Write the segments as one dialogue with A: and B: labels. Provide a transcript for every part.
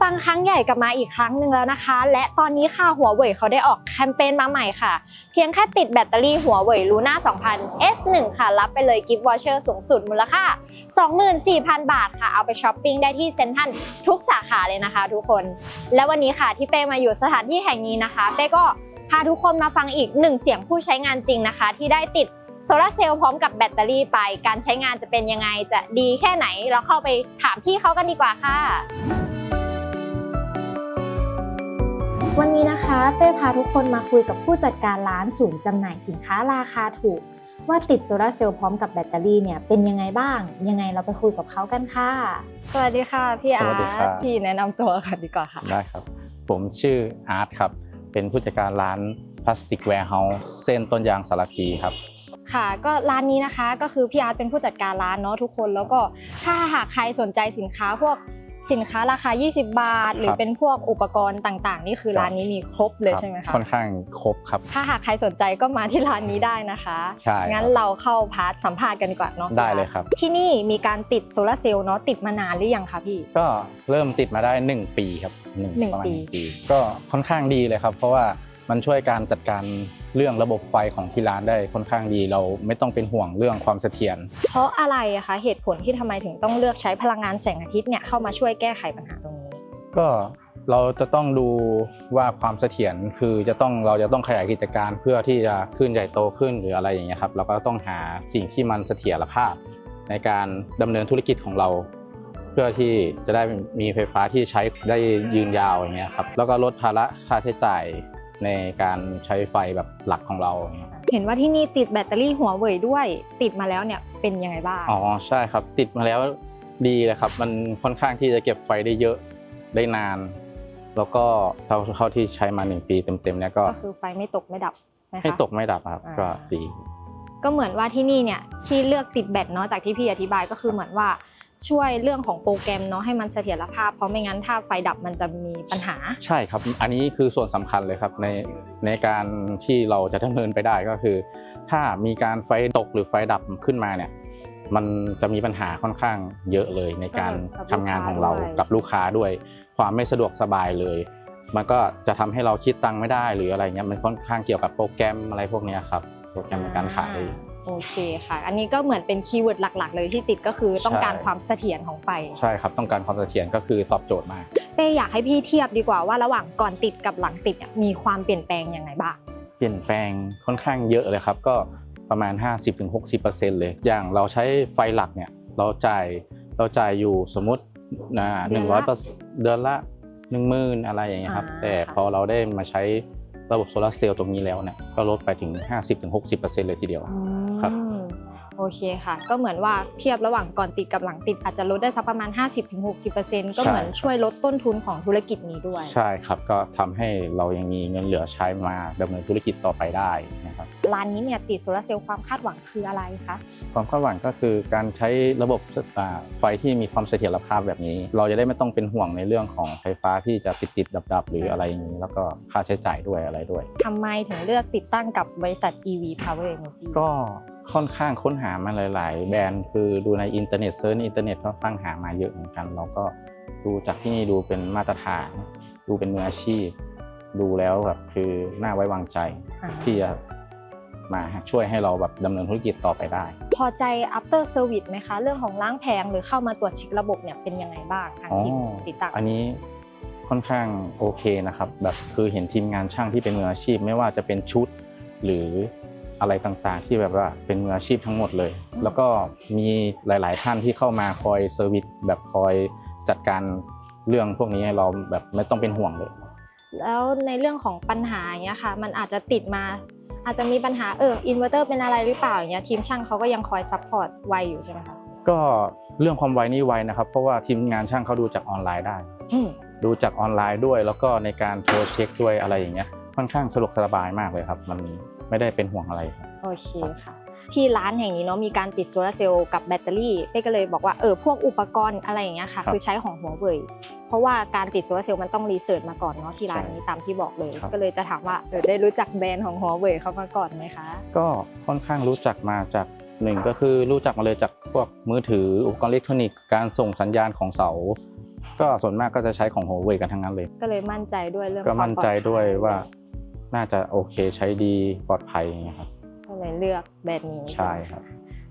A: ปังครั้งใหญ่กลับมาอีกครั้งหนึ่งแล้วนะคะ และตอนนี้ค่ะหัวเว่ยเขาได้ออกแคมเปญมาใหม่ค่ะ เพียงแค่ติดแบตเตอรี่หัวเว่ยลูน่า2000 S1 ค่ะ รับไปเลยกิฟต์วอเชอร์สูงสุดมูลค่า 24,000 บาทค่ะ เอาไปช้อปปิ้งได้ที่เซ็นทรัลทุกสาขาเลยนะคะทุกคน และวันนี้ค่ะที่เป้มาอยู่สถานที่แห่งนี้นะคะเป้ก็พาทุกคนมาฟังอีกหนึ่งเสียงผู้ใช้งานจริงนะคะ ที่ได้ติดโซลาเซลล์พร้อมกับแบตเตอรี่ไป การใช้งานจะเป็นยังไงจะดีแค่ไหน เราเข้าไปถามพี่เขากันดีกว่าค่ะ วันนี้นะคะเป้พาทุกคนมาคุยกับผู้จัดการร้านศูนย์จำหน่ายสินค้าราคาถูก ว่าติดโซลาร์เซลล์พร้อมกับแบตเตอรี่เนี่ยเป็นยังไงบ้าง ยังไงเราไปคุยกับเขากันค่ะ สวัสดีค่ะพี่
B: ส
A: อา
B: วัสดีครั
A: ร์
B: บ
A: ตพี่แนะนำตัวกันดีกว่าค่ะ
B: ได้ครับ ผมชื่ออาร์ตครับ เป็นผู้จัดการร้านพลาสติกแวร์เฮาส์เส้นต้นยางสารพีครับ
A: ค่ะ ก็ร้านนี้นะคะก็คือพี่อาร์ตเป็นผู้จัดการร้านเนาะทุกคน แล้วก็ถ้าหากใครสนใจสินค้าพวก สินค้าราคา 20 บาท หรือ
B: ครับ
A: เป็นพวกอุปกรณ์ต่างๆ นี่คือร้านนี้มีครบเลยใช่ไหมคะ
B: ค่อนข้างครบครับ
A: ถ้าหากใครสนใจก็มาที่ร้านนี้ได้นะคะ
B: ใช่ครับ
A: งั้นเราเข้าพาร์ทสัมภาษณ์กันดีกว่าเนาะ
B: ได้เลยครับ
A: ที่นี่มีการติดโซลาร์เซลล์เนาะติดมานานหรือยังคะพี่
B: ก็เริ่มติดมาได้ 1 ปีครับหนึ่ง
A: หนึ่ง
B: ประมาณ
A: ปี
B: หนึ่งปี ก็ค่อนข้างดีเลยครับ เพราะว่า มันช่วยการจัดการเรื่องระบบไฟของที่ร้านได้ค่อนข้างดี เราไม่ต้องเป็นห่วงเรื่องความเสถียร
A: เพราะอะไรอะคะเหตุผลที่ทำไมถึงต้องเลือกใช้พลังงานแสงอาทิตย์เนี่ยเข้ามาช่วยแก้ไขปัญหาตรงนี้
B: ก็เราจะต้องดูว่าความเสถียรคือจะต้องเราจะต้องขยายกิจการเพื่อที่จะขึ้นใหญ่โตขึ้นหรืออะไรอย่างเงี้ยครับเราก็ต้องหาสิ่งที่มันเสถียรภาพ ในการดำเนินธุรกิจของเรา เพื่อที่จะได้มีไฟฟ้าที่ใช้ได้ยืนยาวอย่างเงี้ยครับแล้วก็ลดภาระค่าใช้จ่าย ในการใช้ไฟแบบหลักของเราอย่างเงี้ย
A: เห็นว่าที่นี่ติดแบตเตอรี่หัวเว่ยด้วย ติดมาแล้วเนี่ยเป็นยังไงบ้าง
B: อ๋อใช่ครับ ติดมาแล้วดีเลยครับ มันค่อนข้างที่จะเก็บไฟได้เยอะได้นาน แล้วก็เท่าเท่าที่ใช้มาหนึ่งปีเต็มๆเนี่ยก็
A: ก็คือไฟไม่ตกไม่ดับนะคะ
B: ไม่ตกไม่ดับครับ
A: อ่า
B: ก็ดี
A: ก็เหมือนว่าที่นี่เนี่ยที่เลือกติดแบตเนาะจากที่พี่อธิบายก็คือเหมือนว่า ช่วยเรื่องของโปรแกรมเนาะให้มันเสถียรภาพ เพราะไม่งั้นถ้าไฟดับมันจะมีปัญหา
B: ใช่ครับ อันนี้คือส่วนสำคัญเลยครับในในการที่เราจะดำเนินไปได้ก็คือ ถ้ามีการไฟตกหรือไฟดับขึ้นมาเนี่ยมันจะมีปัญหาค่อนข้างเยอะเลยในการ
A: กับ
B: ทำงานของเรา
A: ลูกค้าด้วย
B: กับลูกค้าด้วย ความไม่สะดวกสบายเลย มันก็จะทำให้เราคิดตังค์ไม่ได้หรืออะไรเงี้ยมันค่อนข้างเกี่ยวกับโปรแกรมอะไรพวกเนี้ยครับโปรแกรมในการขาย
A: อ่ โอเคค่ะ อันนี้ก็เหมือนเป็นคีย์เวิร์ดหลัก ๆ เลยที่ติดก็คือต้องการ
B: ใช่
A: ความเสถียรของไฟ
B: ใช่ครับต้องการความเสถียรก็คือตอบโจทย์มาก
A: เป้อยากให้พี่เทียบดีกว่าว่าระหว่างก่อนติดกับหลังติดเนี่ยมีความเปลี่ยนแปลงยังไงบ้าง
B: เปลี่ยนแปลงค่อนข้างเยอะเลยครับ ก็ประมาณ 50-60%เลย อย่างเราใช้ไฟหลักเนี่ยเราจ่ายเราจ่ายอยู่สมมตินะห
A: เดื
B: นึ่
A: อน
B: ง
A: ละ
B: ร้อยเดือนละหนึ่งหมื่นอะไรอย่างเงี้ยครับ
A: อ่า
B: แต่พอเราได้มาใช้ระบบโซลาร์เซลล์ตรงนี้แล้วเนี่ยก็ลดไปถึง 50-60%เลยทีเดียวครับ
A: อืม โอเคค่ะ ก็เหมือนว่าเทียบระหว่างก่อนติดกับหลังติดอาจจะลดได้สักประมาณ 50-60%ก็เหมือนช่วยลดต้นทุนของธุรกิจนี้ด้วย
B: ใช่ครับก็ทำให้เรายังมีเงินเหลือใช้มาดำเนินธุรกิจต่อไปได้นะครับ
A: ร้านนี้เนี่ยติดโซลาร์เซลล์ความคาดหวังคืออะไรคะ
B: ความคาดหวังก็คือการใช้ระบบอ่าไฟที่มีความเสถียรภาพแบบนี้ เราจะได้ไม่ต้องเป็นห่วงในเรื่องของไฟฟ้าที่จะติดติดดับดับๆหรืออะไรอย่างนี้ แล้วก็ค่าใช้จ่ายด้วยอะไรด้วย
A: ทำไมถึงเลือกติดตั้งกับบริษัท EV Power Energy
B: ก็ ค่อนข้างค้นหามาหลาย ๆ แบรนด์คือดูในอินเทอร์เน็ตเซิร์ชในอินเทอร์เน็ตก็ฟังหามาเยอะเหมือนกัน เราก็ดูจากที่นี่ดูเป็นมาตรฐาน ดูเป็นมืออาชีพ ดูแล้วแบบคือน่าไว้วางใจ
A: อ่า
B: ที่จะมาช่วยให้เราแบบดำเนินธุรกิจต่อไปได้
A: พอใจ after service ไหมคะ เรื่องของล้างแผงหรือเข้ามาตรวจเช็คระบบเนี่ยเป็นยังไงบ้างทางทีม
B: อ๋อ
A: ติดตั้ง
B: อันนี้ค่อนข้างโอเคนะครับแบบคือเห็นทีมงานช่างที่เป็นมืออาชีพ ไม่ว่าจะเป็นชุดหรือ อะไรต่างๆ ที่แบบว่าเป็นมืออาชีพทั้งหมดเลย แล้วก็มีหลาย ๆ ท่านที่เข้ามาคอยเซอร์วิสแบบคอยจัดการเรื่องพวกนี้ให้เราแบบไม่ต้องเป็นห่วงเลย
A: แล้วในเรื่องของปัญหาอย่างเงี้ยค่ะ มันอาจจะติดมา อาจจะมีปัญหาเอออินเวอร์เตอร์เป็นอะไรหรือเปล่าอย่างเงี้ยทีมช่างเขาก็ยังคอยซัพพอร์ตไวอยู่ใช่ไหมคะ
B: ก็เรื่องความไวนี่ไวนะครับ เพราะว่าทีมงานช่างเขาดูจากออนไลน์ได้
A: อืม
B: ดูจากออนไลน์ด้วย แล้วก็ในการโทรเช็คด้วยอะไรอย่างเงี้ยค่อนข้างสะดวกสบายมากเลยครับ มัน ไม่ได้เป็นห่วงอะไรครับ
A: โอเคค่ะ ที่ร้านแห่งนี้เนาะมีการติดโซลาร์เซลล์กับแบตเตอรี่เป้ก็เลยบอกว่าเออพวกอุปกรณ์อะไรอย่างเงี้ยค่ะ
B: ครับ
A: คือใช้ของหัวเว่ยเพราะว่าการติดโซลาร์เซลล์มันต้องรีเสิร์ชมาก่อนเนาะที่ร้านนี้ตามที่บอกเลย
B: ครับ
A: ก็เลยจะถามว่าเออได้รู้จักแบรนด์ของหัวเว่ยเขามาก่อนไหมคะ
B: ก็ค่อนข้างรู้จักมาจากหนึ่งก็คือรู้จักมาเลยจากพวกมือถืออุปกรณ์อิเล็กทรอนิกส์การส่งสัญญาณของเสา ก็ส่วนมากก็จะใช้ของ Huawei กันทั้งนั้นเลย
A: ก็เลยมั่นใจด้วยเรื่อง
B: ก็มั่นใจ
A: ความปลอภั
B: ด้วยว่า น่าจะโอเคใช้ดีปลอดภัยอย่างเงี้ยครับ
A: ก็เลยเลือกแบบนี้
B: ใช่ครับ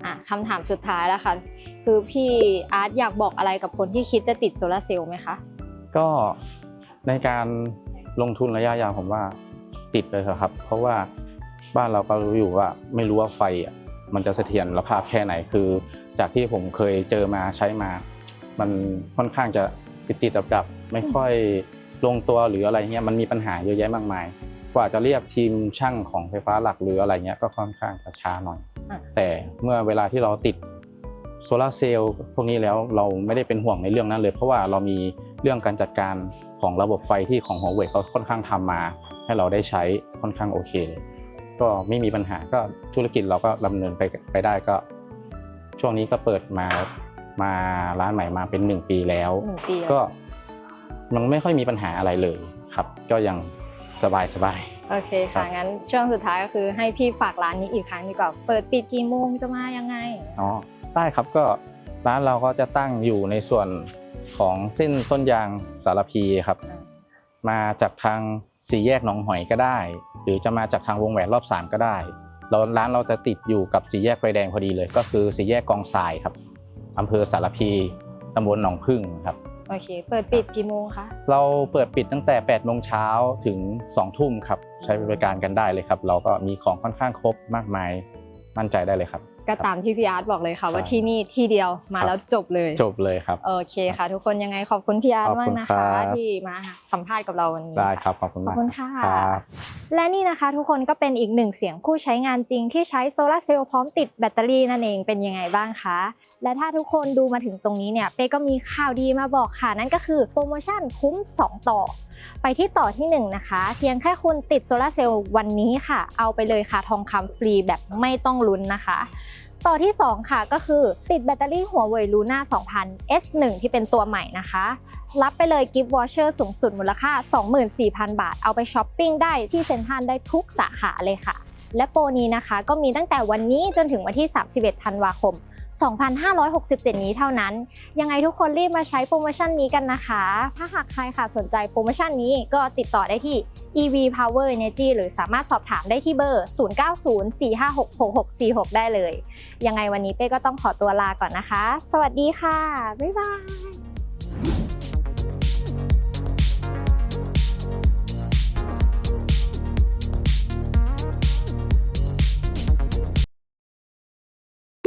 A: อะคำถามสุดท้ายแล้วค่ะคือพี่อาร์ตอยากบอกอะไรกับคนที่คิดจะติดโซลาร์เซลล์ไหมคะ
B: ก็ในการลงทุนระยะยาวผมว่าติดเลยครับ เพราะว่าบ้านเราก็รู้อยู่ว่าไม่รู้ว่าไฟอะมันจะเสถียรภาพแค่ไหนคือ จากที่ผมเคยเจอมาใช้มา มันค่อนข้างจะติดติดดับดับๆไม่ค่อยลงตัวหรืออะไรเงี้ยมันมีปัญหาเยอะแยะมากมาย กว่าจะเรียกทีมช่างของไฟฟ้าหลักหรืออะไรเงี้ยก็ค่อนข้างจะช้าหน่อย
A: อะ
B: แต่เมื่อเวลาที่เราติดโซลาร์เซลล์พวกนี้แล้วเราไม่ได้เป็นห่วงในเรื่องนั้นเลย เพราะว่าเรามีเรื่องการจัดการของระบบไฟที่ของ Huawei เขาค่อนข้างทำมา ให้เราได้ใช้ค่อนข้างโอเค ก็ไม่มีปัญหาก็ธุรกิจเราก็ดำเนินไปไปได้ก็ ช่วงนี้ก็เปิดมามาร้านใหม่มาเป็นหนึ่งปีแล้ว
A: หนึ่งปีแล้ว
B: ก็มันไม่ค่อยมีปัญหาอะไรเลยครับ ก็ยัง สบายสบาย
A: โอเค
B: ครั
A: ค่ะ
B: บ
A: งั้นช่วงสุดท้ายก็คือให้พี่ฝากร้านนี้อีกครั้งดีกว่าเปิดปิดกี่โมงจะมายังไง
B: อ๋อได้ครับก็ร้านเราก็จะตั้งอยู่ในส่วนของเส้นต้นยางสารพีครับ
A: อ่า
B: มาจากทางสี่แยกหนองหอยก็ได้ หรือจะมาจากทางวงแหวนรอบสามก็ได้เราร้านเราจะติดอยู่กับสี่แยกไฟแดงพอดีเลย ก็คือสี่แยกกองทรายครับอำเภอสารพีตำบลหนองพึ่งครับ
A: โอเค เปิดปิดกี่โมงคะ
B: เราเปิดปิดตั้งแต่8โมงเช้าถึง2ทุ่มครับ ใช้บริการกันได้เลยครับ เราก็มีของค่อนข้างครบมากมาย มั่นใจได้เลยครับ
A: ก็ตามที่พี่อาร์ตบอกเลยค่ะ
B: ใช่
A: ว่าที่นี่ที่เดียวมา
B: ครับ
A: แล้วจบเลย
B: จบเลยครับ
A: โอเคค่ะ ทุกคนยังไงขอบคุณพี่อาร์ต
B: ขอบ
A: มา
B: คุ
A: ก
B: ณ
A: นะ
B: ครั
A: คะ
B: บ
A: ที่มาสัมภาษณ์กับเราวันนี้
B: ได้ครับขอบคุณ
A: ขอ
B: มา
A: บ
B: ก
A: คุณค่ะ
B: ครับ
A: และนี่นะคะ ทุกคนก็เป็นอีกหนึ่งเสียงผู้ใช้งานจริงที่ใช้โซลาร์เซลล์พร้อมติดแบตเตอรี่นั่นเองเป็นยังไงบ้างคะและถ้าทุกคนดูมาถึงตรงนี้เนี่ยเป้ก็มีข่าวดีมาบอกค่ะ นั่นก็คือโปรโมชั่นคุ้ม 2 ต่อ ไปที่ต่อที่ 1 นะคะ เพียงแค่คุณติดโซลาร์เซลล์วันนี้ค่ะ เอาไปเลยค่ะทองคำฟรีแบบไม่ต้องลุ้นนะคะ ต่อที่ 2 ค่ะก็คือติดแบตเตอรี่หัวเว่ยลูน่า2000 S1 ที่เป็นตัวใหม่นะคะ รับไปเลยกิฟต์วอชเชอร์สูงสุดมูลค่า 24,000 บาท เอาไปช้อปปิ้งได้ที่เซ็นทรัลได้ทุกสาขาเลยค่ะ และโปรนี้นะคะ ก็มีตั้งแต่วันนี้จนถึงวันที่ 31 ธันวาคม 2,567 นี้เท่านั้น ยังไงทุกคนรีบมาใช้โปรโมชั่นนี้กันนะคะ ถ้าหากใครค่ะสนใจโปรโมชั่นนี้ก็ติดต่อได้ที่ EV Power Energy หรือสามารถสอบถามได้ที่เบอร์ 0904566646 ได้เลย ยังไงวันนี้เป้ก็ต้องขอตัวลาก่อนนะคะ สวัสดีค่ะ บ๊ายบาย